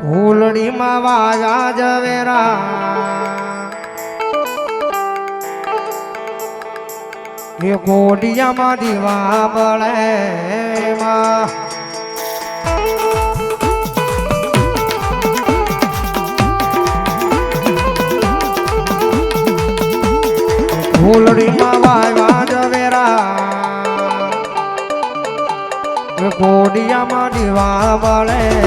ફૂલડીમાં વાયા જવેરા એ કોડિયામાં દીવા બળે માં ફૂલડીમાં વાયા જવેરા એ કોડિયામાં દીવા બળે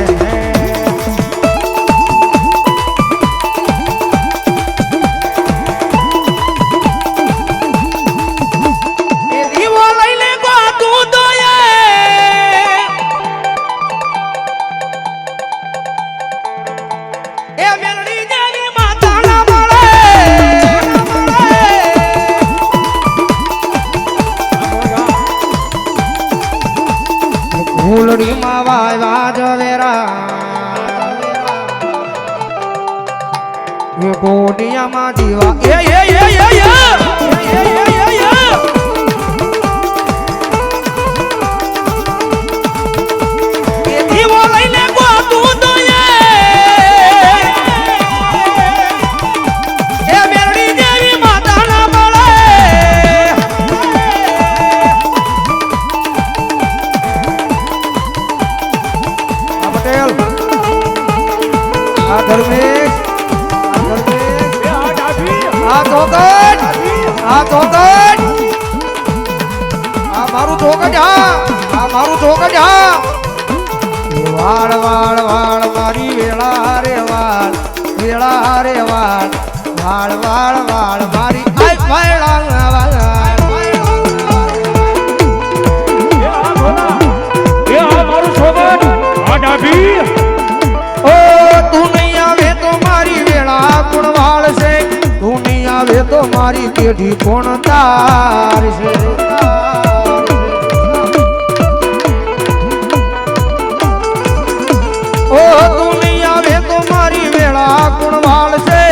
આવ્યા જવેરા કોટિયામાં જીવા એ એ એ એ! આ ધર્મેશ આ ધર્મેશ આ ચોકટ આ મારું ચોકટ હા, આ મારું ચોકટ હા. વાળ વાળ વાળ, મારી વેળા રે વાળ, વેળા રે વાળ. વાળ વાળ મારી પેઢી કોણ તાર છે? ઓ દુનિયા વે તો મારી વેળા કોણ વાળ છે.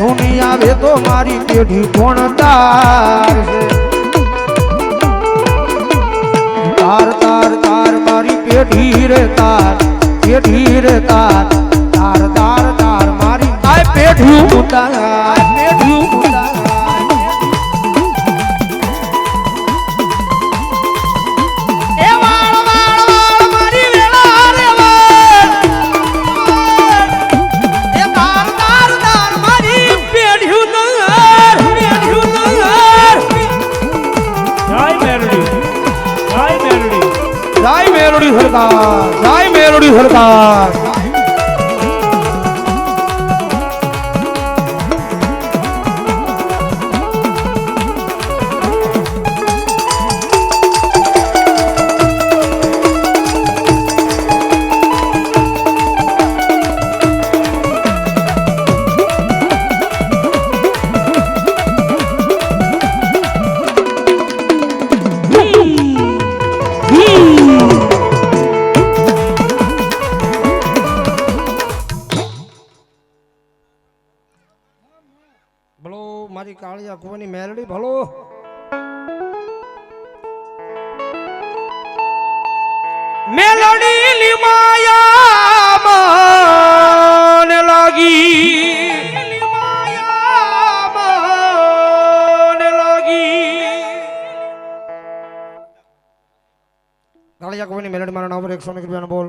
દુનિયા વે તો મારી પેઢી કોણ તાર છે? તાર તાર તાર મારી પેઢી રે તાર. મેરડી સરકાર જય મેરડી સરકાર ભલો, મારી કાળિયા કુવાની મેરડી ભલો. મેલડી લીમાયા લાગી. કાળિયા કુવાની મેલડી મારા નામ પર એકસો ને રૂપિયાનો બોલ.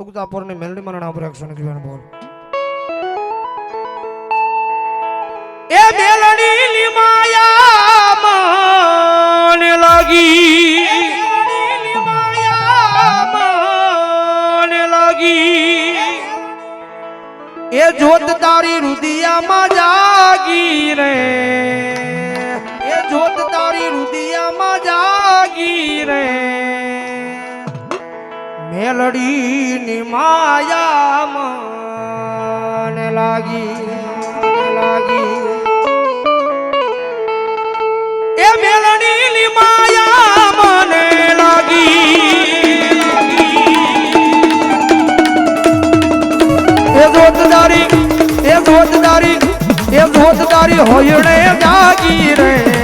ઉગતા પોરની મેલડી મારા નામ પર એકસો ને રૂપિયાનો બોલ. એ મેલડી લીમાયા મને લાગી. એ જોત તારી રુદિયામાં જાગી રે. એ જોત તારી રુદિયામાં જાગી રે. મેલડી ની માયા મને લાગી. લાગી. એ મેલડી ની માયા મને લાગી. એ જોતદારી એ જોતદારી એ જોતદારી હોયણે જાગી રે.